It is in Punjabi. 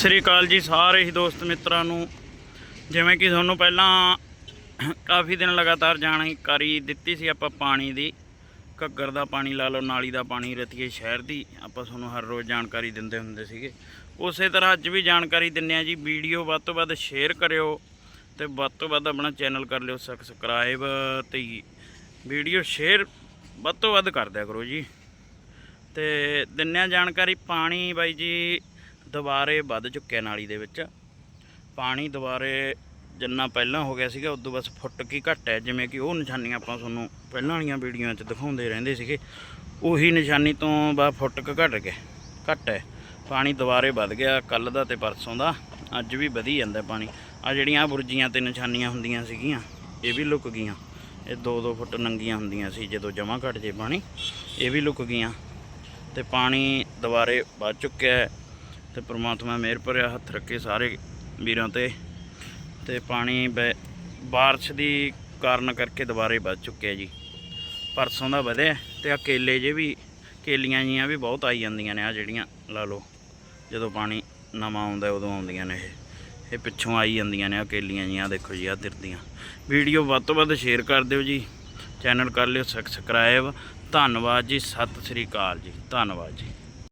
ਸ੍ਰੀ ਅਕਾਲ ਜੀ ਸਾਰੇ ਹੀ ਦੋਸਤ ਮਿੱਤਰਾਂ ਨੂੰ। ਜਿਵੇਂ ਕਿ ਤੁਹਾਨੂੰ ਪਹਿਲਾਂ ਕਾਫੀ ਦਿਨ ਲਗਾਤਾਰ ਜਾਣਕਾਰੀ ਦਿੱਤੀ ਸੀ ਆਪਾਂ ਪਾਣੀ ਦੀ। ਘੱਗਰ ਦਾ ਪਾਣੀ ਲਾ ਲਓ, ਨਾਲੀ ਦਾ ਪਾਣੀ, ਰਤੀਏ ਸ਼ਹਿਰ ਦੀ। ਆਪਾਂ ਤੁਹਾਨੂੰ ਹਰ ਰੋਜ਼ ਜਾਣਕਾਰੀ ਦਿੰਦੇ ਹੁੰਦੇ ਸੀਗੇ। ਉਸੇ ਤਰ੍ਹਾਂ ਅੱਜ ਵੀ ਜਾਣਕਾਰੀ ਦਿੰਨੇ ਆ ਜੀ। ਵੀਡੀਓ ਵੱਧ ਤੋਂ ਵੱਧ ਸ਼ੇਅਰ ਕਰਿਓ ਤੇ ਵੱਧ ਤੋਂ ਵੱਧ ਆਪਣਾ ਚੈਨਲ ਕਰ ਲਿਓ ਸਬਸਕ੍ਰਾਈਬ ਤੇ ਵੀਡੀਓ ਸ਼ੇਅਰ ਵੱਧ ਤੋਂ ਵੱਧ ਕਰ ਦਿਆ ਕਰੋ ਜੀ। ਤੇ ਦਿੰਨੇ ਆ ਜਾਣਕਾਰੀ ਪਾਣੀ ਬਾਈ ਜੀ ਦੁਬਾਰੇ ਵੱਧ ਚੁੱਕਿਆ ਨਾਲੀ ਦੇ ਵਿੱਚ। ਪਾਣੀ ਦੁਬਾਰੇ ਜਿੰਨਾ ਪਹਿਲਾਂ ਹੋ ਗਿਆ ਸੀਗਾ, ਉਦੋਂ ਬਸ ਫੁੱਟ ਕੀ ਘੱਟ ਹੈ। ਜਿਵੇਂ ਕਿ ਉਹ ਨਿਸ਼ਾਨੀਆਂ ਆਪਾਂ ਤੁਹਾਨੂੰ ਪਹਿਲਾਂ ਵਾਲੀਆਂ ਵੀਡੀਓਆਂ 'ਚ ਦਿਖਾਉਂਦੇ ਰਹਿੰਦੇ ਸੀਗੇ, ਉਹੀ ਨਿਸ਼ਾਨੀ ਤੋਂ ਬਾ ਫੁੱਟ ਕੁ ਘਟ ਗਿਆ ਘੱਟ ਹੈ। ਪਾਣੀ ਦੁਬਾਰੇ ਵੱਧ ਗਿਆ ਕੱਲ ਦਾ ਤੇ ਪਰਸੋਂ ਦਾ, ਅੱਜ ਵੀ ਵਧੀ ਜਾਂਦਾ ਪਾਣੀ। ਆ ਜਿਹੜੀਆਂ ਬੁਰਜੀਆਂ ਤੇ ਨਿਸ਼ਾਨੀਆਂ ਹੁੰਦੀਆਂ ਸੀਗੀਆਂ, ਇਹ ਵੀ ਲੁਕ ਗਈਆਂ। ਇਹ 2-2 ਫੁੱਟ ਨੰਗੀਆਂ ਹੁੰਦੀਆਂ ਸੀ, ਜਦੋਂ ਜਮਾ ਘਟ ਜੇ ਪਾਣੀ, ਇਹ ਵੀ ਲੁਕ ਗਈਆਂ। ਤੇ ਪਾਣੀ ਦੁਬਾਰੇ ਵੱਧ ਚੁੱਕਿਆ ਤੇ ਪ੍ਰਮਾਤਮਾ ਮਿਹਰ ਭਰਿਆ ਹੱਥ ਰੱਖੇ ਸਾਰੇ ਵੀਰਾਂ ਤੇ। ਤੇ ਪਾਣੀ ਬੈ- ਬਾਰਿਸ਼ ਦੀ ਕਾਰਨ ਕਰਕੇ ਦੁਬਾਰੇ ਵੱਧ ਚੁੱਕਿਆ ਜੀ। ਪਰਸੋਂ ਦਾ ਵਧਿਆ ਤੇ ਆ ਕੇਲੇ ਜੇ ਵੀ, ਕੇਲੀਆਂ ਜੀਆਂ ਵੀ ਬਹੁਤ ਆਈ ਜਾਂਦੀਆਂ ਨੇ ਆ ਜਿਹੜੀਆਂ ਲਾ ਲਓ, ਜਦੋਂ ਪਾਣੀ ਨਵਾਂ ਆਉਂਦਾ ਉਦੋਂ ਆਉਂਦੀਆਂ ਨੇ ਇਹ। ਇਹ ਪਿੱਛੋਂ ਆਈ ਜਾਂਦੀਆਂ ਨੇ ਆ ਕੇਲੀਆਂ ਜੀਆਂ ਦੇਖੋ ਜੀ ਆ ਤਿਰਦੀਆਂ। ਵੀਡੀਓ ਵੱਧ ਤੋਂ ਵੱਧ ਸ਼ੇਅਰ ਕਰ ਦਿਓ ਜੀ। ਚੈਨਲ ਕਰ ਲਿਓ, ਸਬਸਕ੍ਰਾਈਬ। ਧੰਨਵਾਦ ਜੀ, ਸਤਿ ਸ੍ਰੀ ਅਕਾਲ ਜੀ, ਧੰਨਵਾਦ ਜੀ।